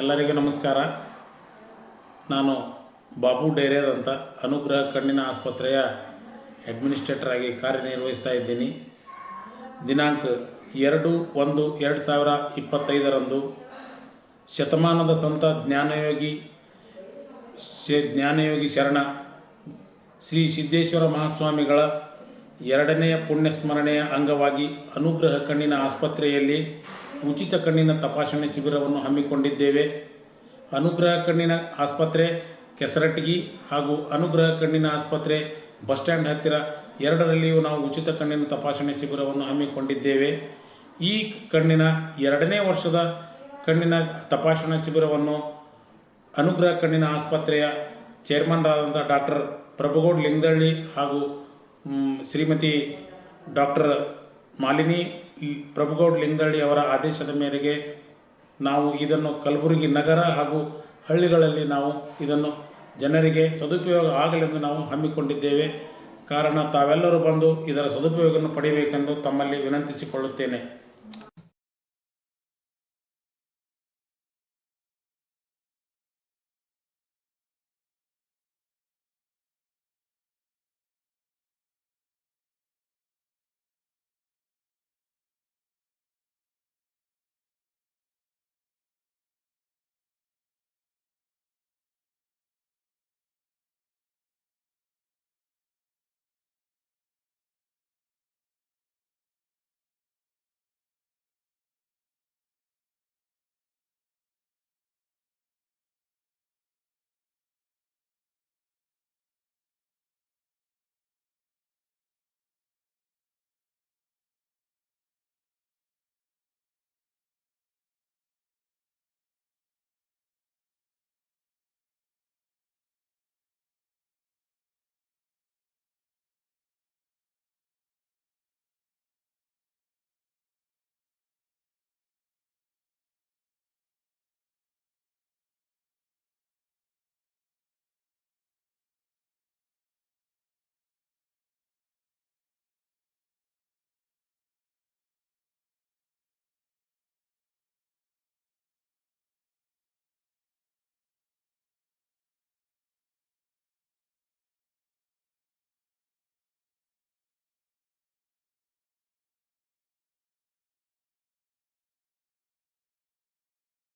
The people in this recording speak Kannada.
ಎಲ್ಲರಿಗೂ ನಮಸ್ಕಾರ. ನಾನು ಬಾಬು ಡೈರೇರ್ ಅಂತ ಅನುಗ್ರಹ ಕಣ್ಣಿನ ಆಸ್ಪತ್ರೆಯ ಅಡ್ಮಿನಿಸ್ಟ್ರೇಟರ್ ಆಗಿ ಕಾರ್ಯನಿರ್ವಹಿಸ್ತಾ ಇದ್ದೀನಿ. ದಿನಾಂಕ ಎರಡು ಒಂದು ಎರಡು ಸಾವಿರ ಇಪ್ಪತ್ತೈದರಂದು ಶತಮಾನದ ಸಂತ ಜ್ಞಾನಯೋಗಿ ಶ ಜ್ಞಾನಯೋಗಿ ಶರಣ ಶ್ರೀ ಸಿದ್ದೇಶ್ವರ ಮಹಾಸ್ವಾಮಿಗಳ ಎರಡನೆಯ ಪುಣ್ಯ ಸ್ಮರಣೆಯ ಅಂಗವಾಗಿ ಅನುಗ್ರಹ ಕಣ್ಣಿನ ಆಸ್ಪತ್ರೆಯಲ್ಲಿ ಉಚಿತ ಕಣ್ಣಿನ ತಪಾಸಣೆ ಶಿಬಿರವನ್ನು ಹಮ್ಮಿಕೊಂಡಿದ್ದೇವೆ. ಅನುಗ್ರಹ ಕಣ್ಣಿನ ಆಸ್ಪತ್ರೆ ಕೆಸರಟ್ಗಿ ಹಾಗೂ ಅನುಗ್ರಹ ಕಣ್ಣಿನ ಆಸ್ಪತ್ರೆ ಬಸ್ ಸ್ಟ್ಯಾಂಡ್ ಹತ್ತಿರ ಎರಡರಲ್ಲಿಯೂ ನಾವು ಉಚಿತ ಕಣ್ಣಿನ ತಪಾಸಣೆ ಶಿಬಿರವನ್ನು ಹಮ್ಮಿಕೊಂಡಿದ್ದೇವೆ. ಈ ಕಣ್ಣಿನ ಎರಡನೇ ವರ್ಷದ ಕಣ್ಣಿನ ತಪಾಸಣಾ ಶಿಬಿರವನ್ನು ಅನುಗ್ರಹ ಕಣ್ಣಿನ ಆಸ್ಪತ್ರೆಯ ಚೇರ್ಮನ್ರಾದಂಥ ಡಾಕ್ಟರ್ ಪ್ರಭುಗೌಡ್ ಲಿಂಗದಳ್ಳಿ ಹಾಗೂ ಶ್ರೀಮತಿ ಡಾಕ್ಟರ್ ಮಾಲಿನಿ ಪ್ರಭುಗೌಡ್ ಲಿಂಗದಳ್ಳಿ ಅವರ ಆದೇಶದ ಮೇರೆಗೆ ನಾವು ಇದನ್ನು ಕಲಬುರಗಿ ನಗರ ಹಾಗೂ ಹಳ್ಳಿಗಳಲ್ಲಿ ನಾವು ಇದನ್ನು ಜನರಿಗೆ ಸದುಪಯೋಗ ಆಗಲೆಂದು ನಾವು ಹಮ್ಮಿಕೊಂಡಿದ್ದೇವೆ. ಕಾರಣ ತಾವೆಲ್ಲರೂ ಬಂದು ಇದರ ಸದುಪಯೋಗವನ್ನು ಪಡೆಯಬೇಕೆಂದು ತಮ್ಮಲ್ಲಿ ವಿನಂತಿಸಿಕೊಳ್ಳುತ್ತೇನೆ.